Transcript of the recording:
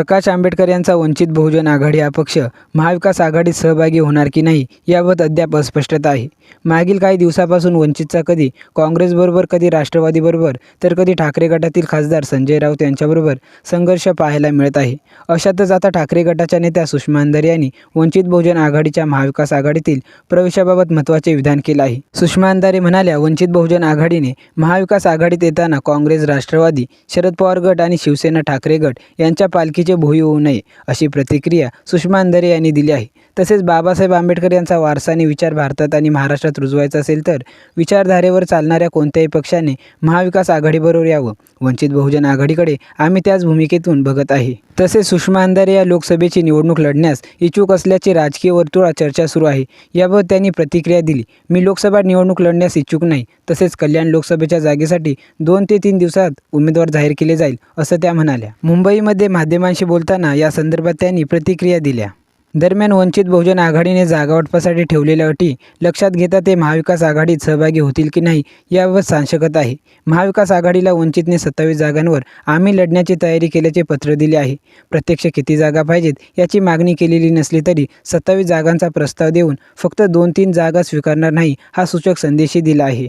प्रकाश आंबेडकर यांचा वंचित बहुजन आघाडी हा पक्ष महाविकास आघाडीत सहभागी होणार की नाही याबाबत अद्याप अस्पष्टता आहे. मागील काही दिवसापासून वंचितचा कधी काँग्रेसबरोबर कधी राष्ट्रवादीबरोबर तर कधी ठाकरे गटातील खासदार संजय राऊत यांच्याबरोबर संघर्ष पाहायला मिळत आहे. अशातच आता ठाकरे गटाच्या नेत्या सुषमा अंधारे यांनी वंचित बहुजन आघाडीच्या महाविकास आघाडीतील प्रवेशाबाबत महत्त्वाचे विधान केलं आहे. सुषमा अंधारे म्हणाल्या वंचित बहुजन आघाडीने महाविकास आघाडीत येताना काँग्रेस राष्ट्रवादी शरद पवार गट आणि शिवसेना ठाकरे गट यांच्या पालखीचे भोई होऊ नये अशी प्रतिक्रिया सुषमा अंधारे यांनी दिली आहे. तसेच बाबासाहेब आंबेडकर यांचा वारसा आणि विचार भारतात आणि महाराष्ट्रात रुजवायचा असेल तर विचारधारेवर चालणाऱ्या कोणत्याही पक्षाने महाविकास आघाडीबरोबर यावं. वंचित बहुजन आघाडीकडे आम्ही त्याच भूमिकेतून बघत आहे. तसेच सुषमा अंधारे या लोकसभेची निवडणूक लढण्यास इच्छुक असल्याची राजकीय वर्तुळात चर्चा सुरू आहे. याबाबत त्यांनी प्रतिक्रिया दिली. मी लोकसभा निवडणूक लढण्यास इच्छुक नाही. तसेच कल्याण लोकसभेच्या जागेसाठी दोन ते तीन दिवसात उमेदवार जाहीर केले जाईल असं त्या म्हणाल्या. मुंबईमध्ये माध्यमांशी बोलताना या संदर्भात त्यांनी प्रतिक्रिया दिल्या. दरम्यान वंचित बहुजन आघाडीने जागावाटपासाठी ठेवलेल्या अटी लक्षात घेता ते महाविकास आघाडीत सहभागी होतील की नाही याबाबत सांशकत आहे. महाविकास आघाडीला वंचितने सत्तावीस जागांवर आम्ही लढण्याची तयारी केल्याचे पत्र दिले आहे. प्रत्यक्ष किती जागा पाहिजेत याची मागणी केलेली नसली तरी सत्तावीस जागांचा प्रस्ताव देऊन फक्त दोन तीन जागा स्वीकारणार नाही हा सूचक संदेशही दिला आहे.